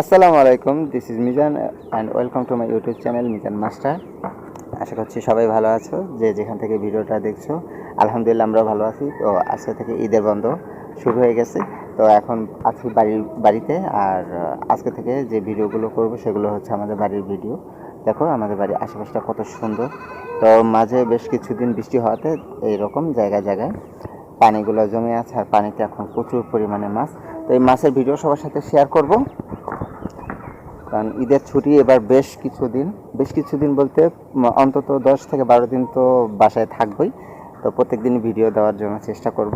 আসসালামু আলাইকুম this is Mizan and welcome to my YouTube channel Mizan master আশা করছি সবাই ভালো আছো, যে যেখান থেকে ভিডিওটা দেখছ, আলহামদুলিল্লাহ আমরাও ভালো আছি। তো আজকে থেকে ঈদের বন্ধ শুরু হয়ে গেছে। তো এখন আছি বাড়ির, বাড়িতে, আর আজকে থেকে যে ভিডিওগুলো করব সেগুলো হচ্ছে আমাদের বাড়ির ভিডিও। দেখো, আমাদের বাড়ির আশেপাশটা কত সুন্দর। তো মাঝে বেশ কিছুদিন বৃষ্টি হওয়াতে এইরকম জায়গায় জায়গায় পানিগুলো জমে আছে, আর পানিতে এখন প্রচুর পরিমাণে মাছ। তো এই মাছের ভিডিও সবার সাথে শেয়ার করব। কারণ ঈদের ছুটি এবার বেশ কিছুদিন বেশ কিছুদিন বলতে অন্তত দশ থেকে বারো দিন তো বাসায় থাকবই। তো প্রত্যেক দিন ভিডিও দেওয়ার জন্য চেষ্টা করব।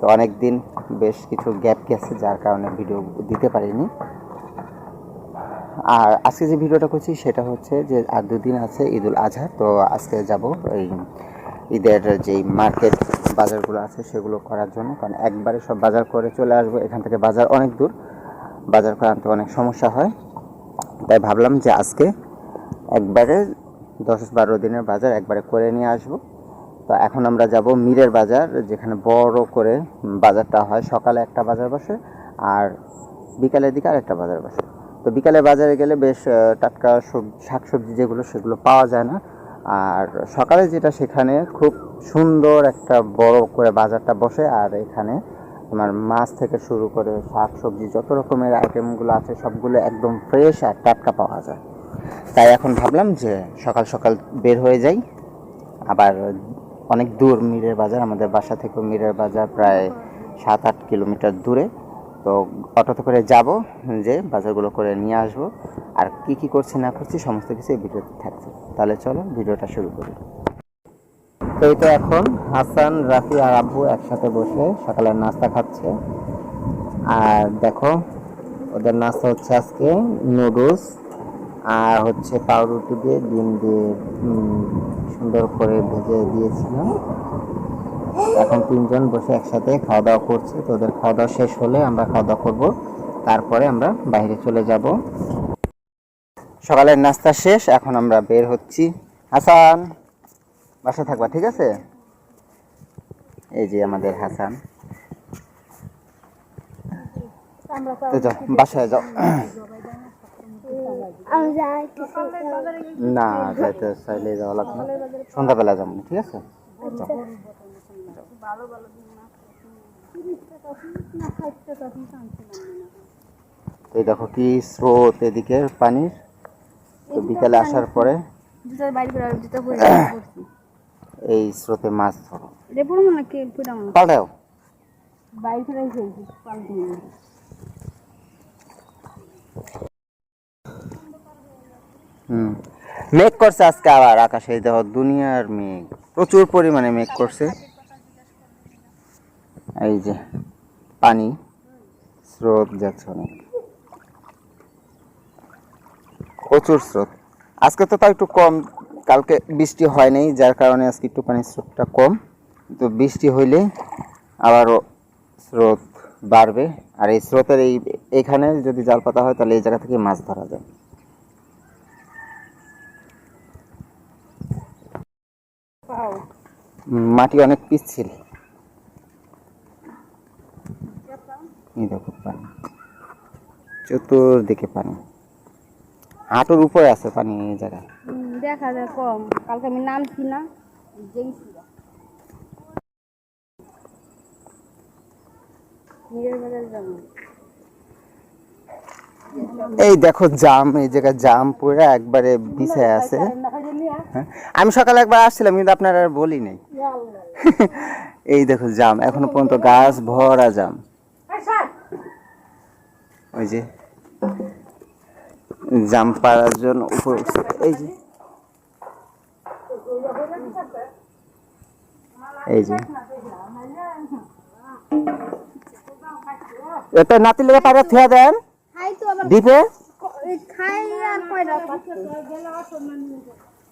তো অনেক দিন বেশ কিছু গ্যাপ গেছে যার কারণে ভিডিও দিতে পারিনি। আর আজকে যে ভিডিওটা করছি সেটা হচ্ছে যে আর দুদিন আছে ঈদুল আজহা, তো আজকে যাব এই ঈদের যেই মার্কেট বাজারগুলো আছে সেগুলো করার জন্য। কারণ একবারে সব বাজার করে চলে আসব, এখান থেকে বাজার অনেক দূর। বাজার করে আনতে অনেক সমস্যা হয়। তাই ভাবলাম যে আজকে একবারে দশ বারো দিনের বাজার একবারে করে নিয়ে আসব। তো এখন আমরা যাব মিরের বাজার, যেখানে বড় করে বাজারটা হয়। সকালে একটা বাজার বসে আর বিকালের দিকে আর একটা বাজার বসে। তো বিকালে বাজারে গেলে বেশ টাটকা সবজি শাকসবজি যেগুলো, সেগুলো পাওয়া যায় না। আর সকালে যেটা, সেখানে খুব সুন্দর একটা বড় করে বাজারটা বসে। আর এখানে তোমার মাছ থেকে শুরু করে শাক, সবজি, যত রকমের আইটেমগুলো আছে, সবগুলো একদম ফ্রেশ আর টাটকা পাওয়া যায়। তাই এখন ভাবলাম যে সকাল সকাল বের হয়ে যাই। আবার অনেক দূর, মিরের বাজার, আমাদের বাসা থেকে মিরের বাজার প্রায় সাত, আট কিলোমিটার দূরে। তো অটোতে করে যাব, যে বাজারগুলো করে নিয়ে আসব। আর কি কি করছি না করছি, সমস্ত কিছু এই ভিডিওতে থাকছে। তাহলে চলো, ভিডিওটা শুরু করি। তো এই তো এখন হাসান, রাফি আর আব্বু একসাথে বসে সকালের নাস্তা খাচ্ছে। আর দেখো, ওদের নাস্তা হচ্ছে আজকে নুডলস আর হচ্ছে পাউরুটি দিয়ে ডিম দিয়ে সুন্দর করে ভেজে দিয়েছিলাম। এখন তিনজন বসে একসাথে খাওয়া দাওয়া করছে। তো ওদের খাওয়া দাওয়া শেষ হলে আমরা খাওয়া দাওয়া করব। তারপরে আমরা বাইরে চলে যাব। সকালের নাস্তা শেষ, এখন আমরা বের হচ্ছি। হাসান! বাসা থাকবা ঠিক আছে? এই যে আমাদের হাসান। তো যাও বাসায় যাও। না যাইতে চাইলে যাওয়া লাগবে না। সন্ধ্যাবেলা যাব ঠিক আছে? এই দেখো কি স্রোত এদিকে পানির। তো বিকালে আসার পরে জুতার বাইরে জুতা পরে এই স্রোতে মাছ ধরো। পাল্টাও হুম। মেঘ করছে আজকে আবার আকাশে। দেখো দুনিয়ার মেঘ। প্রচুর পরিমাণে মেঘ করছে। এই যে পানি। স্রোত যাচ্ছে অনেক। প্রচুর স্রোত। আজকে তো তাও একটু কম কালকে বৃষ্টি হয় নাই, যার কারণে আজকে একটু পানির স্রোতটা কম। তো বৃষ্টি হইলে আবারও স্রোত বাড়বে। আর এই স্রোতের এই, এখানে যদি জাল পাতা হয়, তাহলে এই জায়গা থেকে মাছ ধরা যায়। মাটি অনেক পিচ্ছিল। চতুর্দিকে পানি। হাঁটুর উপরে আছে পানি এই জায়গায়। দেখা যায় কম। কালকে আমি নামছি না যাব এই দেখো জাম এই জায়গায় জাম পড়ে একবারে বিছায় আছে। হ্যাঁ আমি সকালে একবার আসছিলাম কিন্তু আপনারা আর বলি নাই। এই দেখো জাম এখনও পর্যন্ত গাছ ভরা জাম। ওই যে জাম পাড়ার জন্য উপর এই যে এই যে। এটা নাতি লেগে পাড়া থুয়া দেন। এই খাই আর কয়টা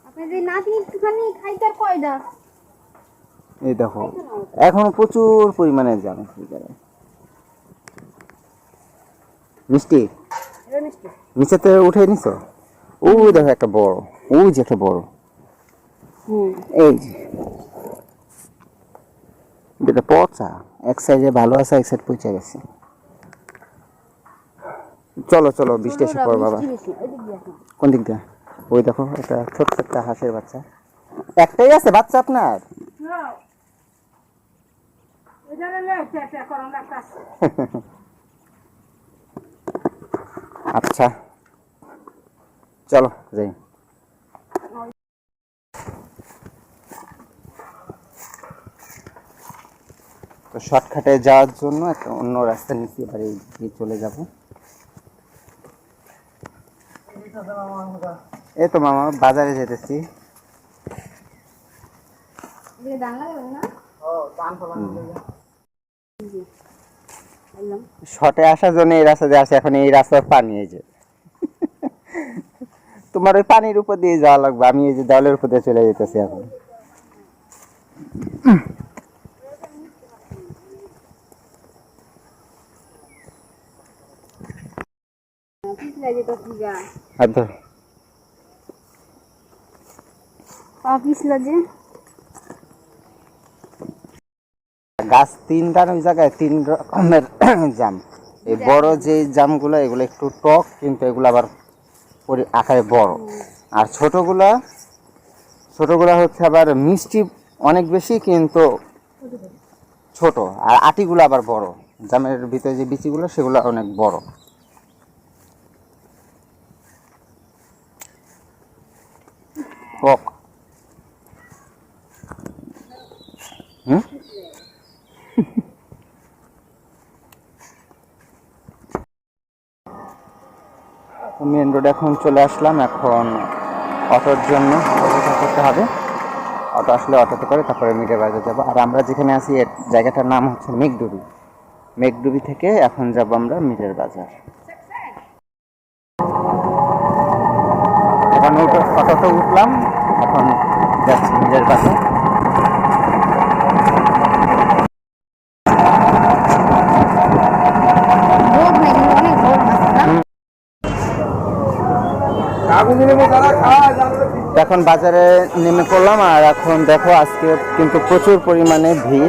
আপনি যে নাতি একটুখানি খাইতে আর কয়টা এই দেখো এখনও প্রচুর পরিমাণে জাম মিষ্টি? নিচেতে উঠে নিছো? ও দেখো একটা বড় ও যে একটা বড়। এই যে। এটা পচা। এক সাইডে ভালো আছে এক সাইড পচে গেছে। চলো চলো বৃষ্টি এসে পড়ো বাবা। কোন দিক দিয়ে? ওই দেখো একটা ছোট্ট একটা হাঁসের বাচ্চা। একটাই আছে বাচ্চা আপনার? আচ্ছা। চলো যাই। তো শর্টকাটে যাওয়ার জন্য একটা অন্য রাস্তা এবার এই দিকে চলে যাব। এই তো মামা বাজারে যেতেছি। শর্টে আসার জন্য এই রাস্তা দিয়ে আসে এখন এই রাস্তার পানি এই যে। তোমার ওই পানির উপর দিয়ে যাওয়া লাগবে আমি এই যে দেওয়ালের উপর দিয়ে চলে যেতেছি এখন। যে? গাছ তিনটার ওই জায়গায় তিন রকমের জাম। এই বড় যে জামগুলো এগুলো একটু টক কিন্তু এগুলো আবার আকারে বড়। আর ছোটগুলা ছোটগুলা হচ্ছে আবার মিষ্টি অনেক বেশি কিন্তু ছোট। আর আটিগুলো আবার বড়। জামের ভিতরে যে বিচিগুলো সেগুলো অনেক বড়। টক হুম? মেন রোড এখন চলে আসলাম, এখন অটোর জন্য অপেক্ষা করতে হবে। অটো আসলে অটোতে করে তারপরে মিটের বাজার যাব। আর আমরা যেখানে আছি জায়গাটার নাম হচ্ছে মেঘডুবি। মেঘডুবি থেকে এখন যাব আমরা মিটের বাজার। এখন অটো অটোতে উঠলাম এখন যাচ্ছি মিটের বাজার রোদ নেই কিন্তু অনেক রোদ আছে না? এখন বাজারে নেমে পড়লাম আর এখন দেখো আজকে কিন্তু প্রচুর পরিমাণে ভিড়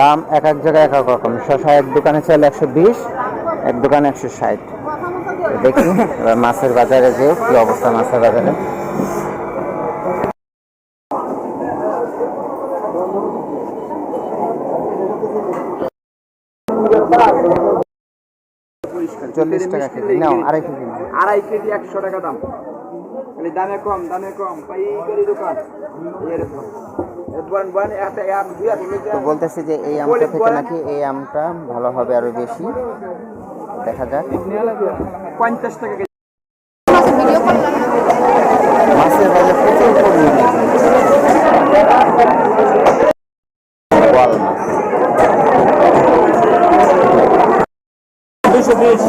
দাম এক এক জায়গায় এক এক রকম। শশা এক দোকানে চাইলে একশো বিশ, এক দোকানে একশো ষাট। দেখি, এবার মাছের বাজারে যে কি অবস্থা মাছের বাজারে। চল্লিশ টাকা আড়াই কেজি আড়াই কেজি একশো টাকা দাম। দামে কম দামে কম। পাইকারি দোকান। তো বলতেছি যে এই আমটা থেকে নাকি এই আমটা ভালো হবে আরও বেশি। দেখা যাক। পঞ্চাশ টাকা কেজি। ভিডিও করলাম মাছের বাজার প্রচুর পরিমাণে। দুশো বিশ।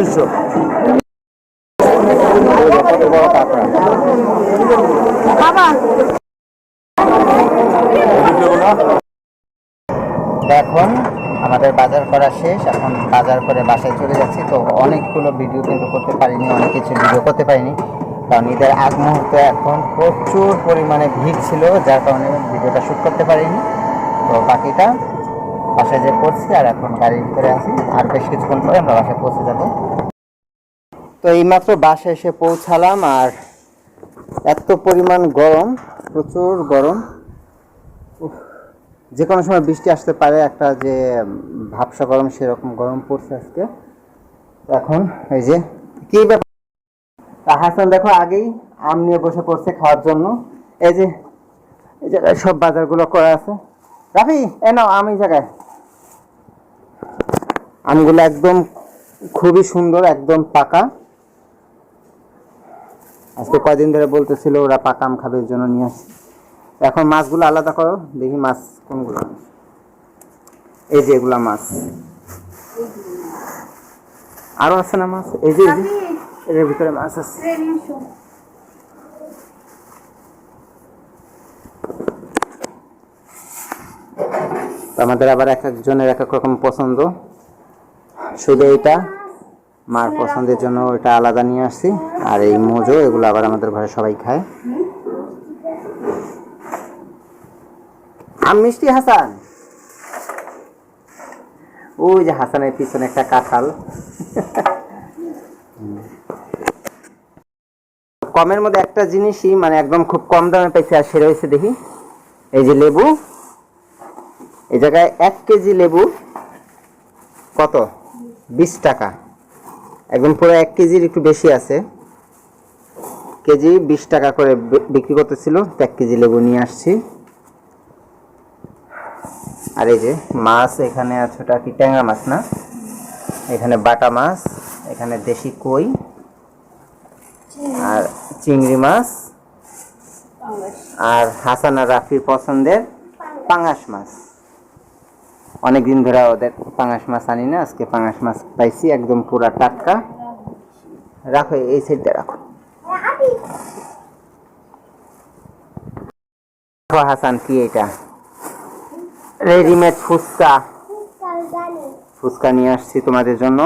এটাও দুশো কত বড় কাঁকড়া বাবা এখন আমাদের বাজার করা শেষ এখন বাজার করে বাসায় চলে যাচ্ছি। তো অনেকগুলো ভিডিও কিন্তু করতে পারিনি অনেক কিছু ভিডিও করতে পারিনি। কারণ ঈদের আগ মুহূর্তে এখন প্রচুর পরিমাণে ভিড় ছিল যার কারণে ভিডিওটা শ্যুট করতে পারিনি। তো বাকিটা বাসায় যে পড়ছি আর এখন গাড়ির ভিতরে আছি। আর বেশ কিছুক্ষণ পরে আমরা বাসায় পৌঁছে যাব। তো এইমাত্র বাসায় এসে পৌঁছালাম আর এত পরিমাণ গরম, প্রচুর গরম। যে কোনো সময় বৃষ্টি আসতে পারে, একটা যে ভাবসা গরম, সেরকম গরম পড়ছে আজকে। এখন এই যে, কি ব্যাপার? হাসান, দেখো আগেই আম নিয়ে বসে পড়ছে খাওয়ার জন্য। এই যে, এই জায়গায় সব বাজারগুলো করা আছে। রাফি, এ নাও আম জায়গায়। আমগুলো একদম খুবই সুন্দর, একদম পাকা। আজকে কয়দিন ধরে বলতেছিল ওরা পাকা আম খাবে জন্য নিয়ে আসি। এখন মাছগুলো আলাদা করো, দেখি মাছ কোনগুলো এই যে এগুলা মাছ। আরও আছে না মাছ? এই যে, এর ভিতরে মাছ আছে। আমাদের আবার এক একজনের এক এক রকম পছন্দ। শুধু এটা, মার পছন্দের জন্য ওইটা আলাদা নিয়ে আসছি। আর এই মোজো, এগুলো আবার আমাদের ঘরে সবাই খায়। আম মিষ্টি, হাসান? ওই যে হাসানের পিছনে একটা কাঁঠাল। কমের মধ্যে একটা জিনিসই মানে একদম খুব কম দামে পাইছে আর সেটা হয়েছে দেখি। এই যে লেবু। এই জায়গায় এক কেজি লেবু কত? বিশ টাকা। একদম পুরো এক কেজির একটু বেশি আছে। কেজি বিশ টাকা করে বিক্রি করতেছিল। এক কেজি লেবু নিয়ে আসছি। আর এই যে মাছ এখানে আছে, ওটা কি ট্যাংরা মাছ না? এখানে বাটা মাছ, এখানে দেশি কই, আর চিংড়ি মাছ, আর হাসান আর রাফির পছন্দের পাঙাশ মাছ। অনেক দিন ধরে ওদের পাঙাশ মাছ আনি না আজকে পাঙাশ মাছ পাইছি একদম পুরা টাটকা। রাখো এই সাইডটা রাখো। হাসান কি এটা? রেডিমেড ফুচকা। ফুচকা নিয়ে আসছি তোমাদের জন্য।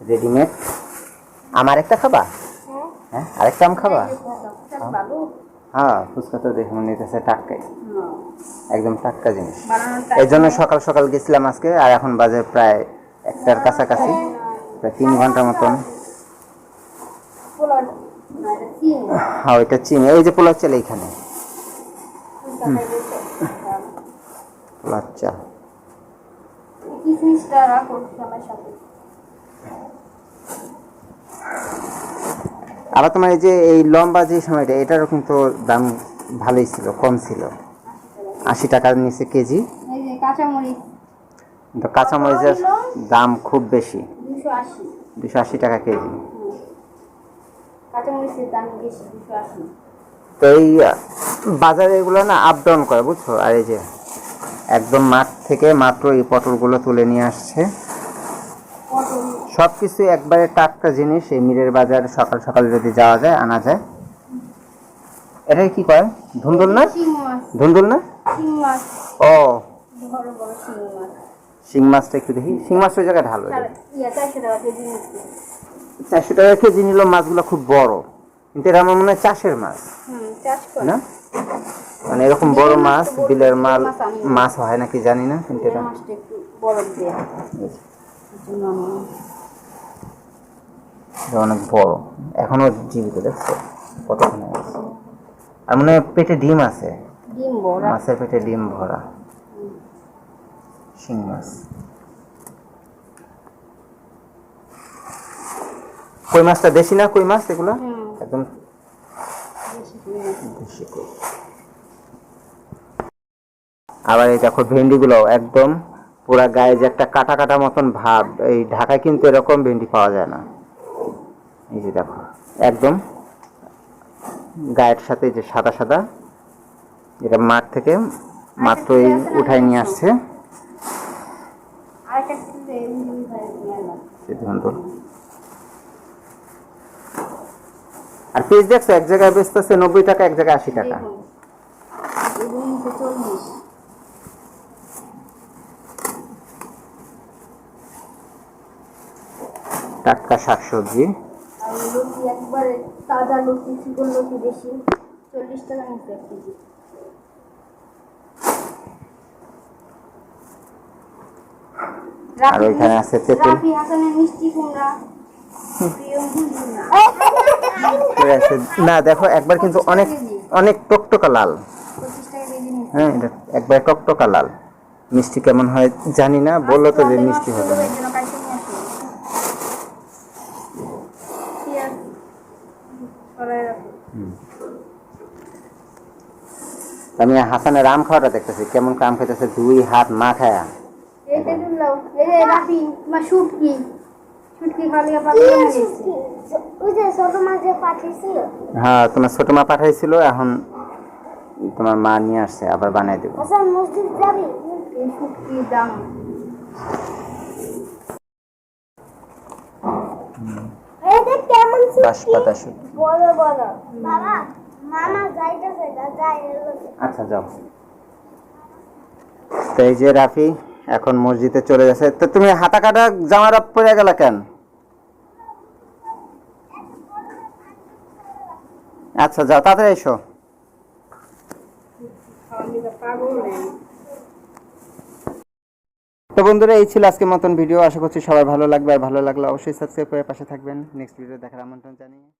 রেডিমেড। আমার একটা খাবা? হ্যাঁ। আরেকটা আম খাবা? হ্যাঁ ফুচকা তো দেখে মনে হইতেছে টাটকাই একদম টাটকা জিনিস। এই জন্য সকাল সকাল গেছিলাম আজকে আর এখন বাজে প্রায় একটার কাছাকাছি প্রায় তিন ঘণ্টার মতন। হ্যাঁ ওইটা চিনি। ওই যে পোলার চাল এইখানে। পোলার চাল কিসমিসটা রাখো আমার সাথে আবার তোমার এই যে এই লম্বা যে সময়টা এটারও কিন্তু দাম ভালোই ছিল কম ছিল। আশি টাকার নিচে কেজি। কিন্তু কাঁচামরিচের দাম খুব বেশি। দুশো আশি। টাকা কেজি। তো এই বাজারে এগুলো না আপ ডাউন করে বুঝছ? আর এই যে একদম মাঠ থেকে মাত্র এই পটলগুলো তুলে নিয়ে আসছে। সব কিছু একবারে টাটকা জিনিস এই মিরের বাজার সকাল সকাল যদি যাওয়া যায় আনা যায়। এটা কি কয়? ধুন্দুল না? ধুন্দুল না? ও। শিং মাছটা একটু দেখি। শিং মাছ ওই জায়গায় ঢালো চার- চারশো টাকা কেজি নিল মাছগুলো খুব বড়। কিন্তু এটা আমার মনে হয় চাষের মাছ। না? মানে এরকম বড় মাছ বিলের মাল মাছ হয় নাকি জানি না কিন্তু এটা মাছটা একটু বড় দেয়া এই জন্য আমি এটা অনেক বড়। এখনও জীবিত দেখছ? আছে? আর মনে হয় পেটে ডিম আছে। মাছের পেটে ডিম ভরা। শিং মাছ। কই মাছটা দেশি না কই মাছ এগুলো? একদম। দেশি কই আবার এই দেখো ভেন্ডিগুলো একদম পুরা গায়ে যে একটা কাটা কাটা মতন ভাব। এই ঢাকায় কিন্তু এরকম ভেন্ডি পাওয়া যায় না। এই যে দেখো একদম গায়ের সাথে যে সাদা সাদা এটা মাঠ থেকে আসছে। যে এই ভাই নিয়ে। সিদ্ধান্ত আর পিস দেখছ এক জায়গায় বেচতেছে নব্বই টাকা এক জায়গায় আশি টাকা। টাটকা শাকসবজি। লুচি একবারে তাজা লুচি চিকন লুচি বেশি? চল্লিশ টাকা নিচ্ছে এক কেজি। আর ওইখানে আছে তেঁতুল। রাফি হাসানের মিষ্টি কুমড়া। ঠিক আছে। না দেখো একবার কিন্তু অনেক অনেক টকটকা লাল। হ্যাঁ এটা একবার টকটকা লাল। মিষ্টি কেমন হয় জানি না বলল তো যে মিষ্টি হবে। না এই জন্য কাইটে নিয়ে আসি পেঁয়াজ সরাই রাখো আমি হাসানের আম খাওয়াটা দেখতেছি কেমন আম খেতেছে দুই হাত মা খায়া। এই তেঁতুল লাও এই যে রাফি তোমার শুটকি। শুটকি খাওয়ালে পাবো না গেছি। ওই যে ছোট হ্যাঁ তোমার ছোট মা পাঠাইছিল এখন তোমার মা নিয়ে আসছে আবার বানাই দেবো। আচ্ছা মসজিদ যাবি? এই শুটকির দাম। মামা যাইতেছে যাই আচ্ছা যাও। তো এই যে রাফি এখন মসজিদে চলে গেছে। তো তুমি হাতা কাটা জামাটা পরে গেল কেন? আচ্ছা যাও তাড়াতাড়ি এসো। তো বন্ধুরা, এই ছিল আজকের মতন ভিডিও আশা করছি সবাই ভালো লাগবে। আর ভালো লাগলে অবশ্যই সাবস্ক্রাইব করে পাশে থাকবেন। নেক্সট ভিডিও দেখার আমন্ত্রণ জানিয়ে।